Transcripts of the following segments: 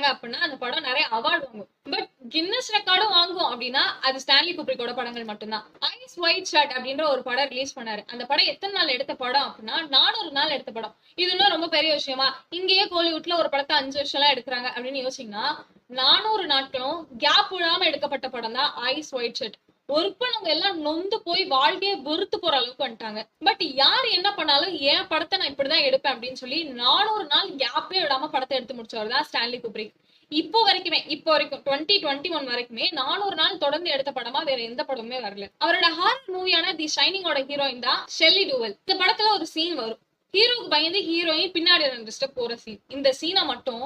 எடுத்தாங்க அப்படின்னா அந்த படம் நிறைய அவார்டு வாங்கும். பட் கின்னஸ் ரெக்கார்டும் வாங்கும் அப்படின்னா அது ஸ்டான்லி குப்ரிக்கோட படங்கள் மட்டும்தான். ஐஸ் ஒயிட் ஷர்ட் அப்படின்ற ஒரு படம் ரிலீஸ் பண்ணாரு. அந்த படம் எத்தனை நாள் எடுத்த படம் அப்படின்னா நானூறு நாள் எடுத்த படம். இது இன்னும் ரொம்ப பெரிய விஷயமா இங்கேயே கோலிவுட்ல ஒரு படத்தை அஞ்சு வருஷம் எல்லாம் எடுக்கிறாங்க அப்படின்னு யோசிச்சீங்கன்னா நானூறு நாட்களும் கேப் விடாம எடுக்கப்பட்ட படம் தான் ஐஸ் ஒயிட் ஷர்ட் ஒருப்பனவங்க எல்லாம் நொந்து போய் வாழ்க்கையை வெறுத்து போற அளவுக்கு வந்துட்டாங்க. பட் யார் என்ன பண்ணாலும் என் படத்தை நான் இப்படிதான் எடுப்பேன் அப்படின்னு சொல்லி நானூறு நாள் கேப்பே விடாம படத்தை எடுத்து முடிச்சவர் தான் ஸ்டான்லி குப்ரிக் இப்போ வரைக்குமே இப்போ வரைக்கும் டுவெண்ட்டி டுவெண்ட்டி ஒன் வரைக்குமே நானூறு நாள் தொடர்ந்து எடுத்த படமா வேற எந்த படமுமே வரல. அவரோட ஹாரர் மூவியான தி ஷைனிங்கோட ஹீரோயின் தான் ஷெல்லி டூவல் இந்த படத்துல ஒரு சீன் வரும். ஹீரோக்கு பயந்து ஹீரோயின் பின்னாடி போற சீன் இந்த சீனை மட்டும்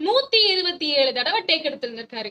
நூத்தி இருபத்தி ஏழு தடவை டேக் எடுத்திருந்திருக்காரு.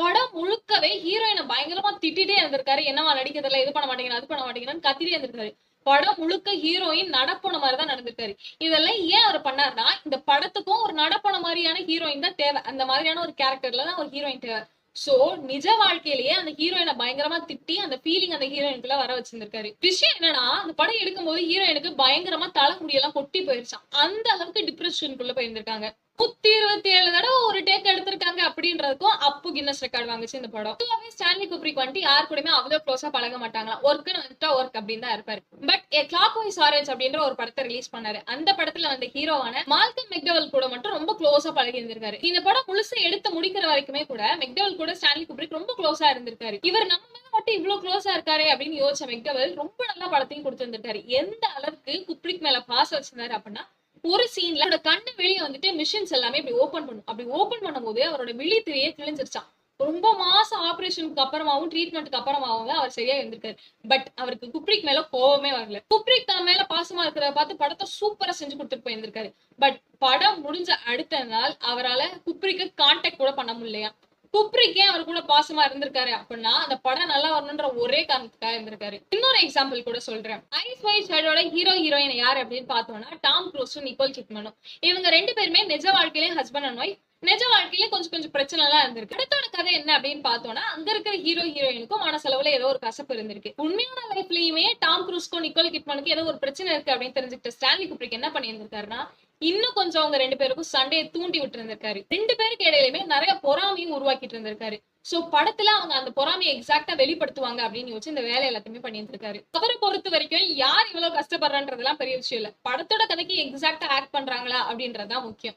படம் முழுக்கவே ஹீரோயினை பயங்கரமா திட்டிட்டே இருந்திருக்காரு. என்னவா நடிக்கிறதுல இது பண்ண மாட்டேங்கிறேன் அது பண்ண மாட்டேங்கிறான்னு கத்திட்டே இருந்திருக்காரு. படம் முழுக்க ஹீரோயின் நடப்போன மாதிரி தான் நடந்திருக்காரு. இதெல்லாம் ஏன் அவர் பண்ணாருன்னா இந்த படத்துக்கும் ஒரு நடப்போன மாதிரியான ஹீரோயின் தான் தேவை. அந்த மாதிரியான ஒரு கேரக்டர்ல தான் ஒரு ஹீரோயின் தேவை. சோ நிஜ வாழ்க்கையிலேயே அந்த ஹீரோயினை பயங்கரமா திட்டி அந்த ஃபீலிங் அந்த ஹீரோயினுக்குள்ள வர வச்சிருந்திருக்காரு. விஷயம் என்னன்னா அந்த படம் எடுக்கும்போது ஹீரோயினுக்கு பயங்கரமா தலைமுடியெல்லாம் கொட்டி போயிருச்சான் அந்த அளவுக்கு டிப்ரெஷனுக்குள்ள போயிருந்திருக்காங்க. நூத்தி இருபத்தி ஏழு தடவை ஒரு டேக் எடுத்திருக்காங்க அப்படின்றதுக்கும் அப்பு கின்னஸ் ரெக்கார்ட் வாங்குச்சு இந்த படம். பொதுவாகவே ஸ்டான்லி குப்ரிக் வந்துட்டு யார் கூடயுமே அவ்வளவு க்ளோஸா பழக மாட்டாங்களா? ஒர்க்குன்னு வந்துட்டா ஒர்க் அப்படின்னு தான் இருப்பாரு. But A Clockwork Orange அப்படின்ற ஒரு படத்தை ரிலீஸ் பண்ணாரு. அந்த படத்துல வந்த ஹீரோவான மால்கம் மெக்டவல் கூட மட்டும் ரொம்ப க்ளோஸா பழகி இருந்திருக்காரு. இந்த படம் முழுசா எடுத்து முடிக்கிற வரைக்குமே கூட மெக்டவல் கூட ஸ்டான்லி குப்ரிக் ரொம்ப க்ளோஸா இருந்திருக்காரு. இவர் நம்ம மட்டும் இவ்வளவு க்ளோஸா இருக்காரு அப்படின்னு யோசிச்ச மெக்டவல் ரொம்ப நல்ல படத்தையும் கொடுத்துருந்துட்டாரு எந்த அளவுக்கு குப்ரிக் மேல பாஸ் வச்சிருந்தாரு அப்படின்னா ஒரு சீன்ல அவரோட கண்ணு வெளியே வந்துட்டு மிஷின்ஸ் எல்லாமே இப்படி ஓபன் பண்ணும் அப்படி ஓபன் பண்ணும்போது அவரோட விழித்திரையே கிழிஞ்சிருச்சான் ரொம்ப மாசம் ஆபரேஷனுக்கு அப்புறமாவும் ட்ரீட்மெண்ட்டுக்கு அப்புறமாவும் அவர் சரியா இருந்திருக்காரு பட் அவருக்கு குப்ரிக் மேல கோவமே வரல. குப்ரிக் தான் மேல பாசமா இருக்கிறத பார்த்து படத்தை சூப்பரா செஞ்சு கொடுத்துட்டு போயிருந்திருக்காரு. பட் படம் முடிஞ்ச அடுத்த நாள் அவரால் குப்ரிக்கு கான்டாக்ட் கூட பண்ண முடியலையா குப்ரிக்கே அவர் கூட பாசமா இருந்திருக்காரு அப்படின்னா அந்த படம் நல்லா வரணுன்ற ஒரே காரணத்துக்காக இருந்திருக்காரு. இன்னொரு எக்ஸாம்பிள் கூட சொல்றேன். ஐஸ் வை ஷேடோட ஹீரோ ஹீரோயின் யார் அப்படின்னு பார்த்தோம்னா டாம் க்ரூஸும் நிக்கோல் கிட்மனும் இவங்க ரெண்டு பேருமே நிஜ வாழ்க்கையிலேயே ஹஸ்பண்ட் அண்ட் ஒய்ஃப் நிஜ வாழ்க்கையில கொஞ்சம் கொஞ்சம் பிரச்சனை எல்லாம் இருந்திருக்கு. அடுத்தோட கதை என்ன அப்படின்னு பார்த்தோம்னா அங்க இருக்கிற ஹீரோ ஹீரோயினுக்கும் மனசளவுல ஏதோ ஒரு கசப்பு இருந்திருக்கு. உண்மையான லைஃப்லயுமே டாம் குரூஸ்க்கும் நிக்கோல் கிட்மனுக்கு ஏதோ ஒரு பிரச்சனை இருக்கு அப்படின்னு தெரிஞ்சுக்கிட்ட ஸ்டான்லி குப்ரிக் என்ன பண்ணியிருந்திருக்காருன்னா இன்னும் கொஞ்சம் அவங்க ரெண்டு பேருக்கும் சண்டையை தூண்டி விட்டு இருந்திருக்காரு ரெண்டு பேருக்கு இடையிலுமே நிறைய பொறாமையும் உருவாக்கிட்டு இருந்திருக்காரு. சோ படத்துல அவங்க அந்த பொறாமையை எக்ஸாக்டா வெளிப்படுத்துவாங்க அப்படின்னு யோசிச்சு இந்த வேலை எல்லாத்தையுமே பண்ணிட்டு இருக்காரு அவரை பொறுத்த வரைக்கும் யார் இவ்வளவு கஷ்டப்படுறான்றதெல்லாம் பெரிய விஷயம் இல்ல. படத்தோட கதைக்கு எக்ஸாக்டா ஆக்ட் பண்றாங்களா அப்படின்றதுதான் முக்கியம்.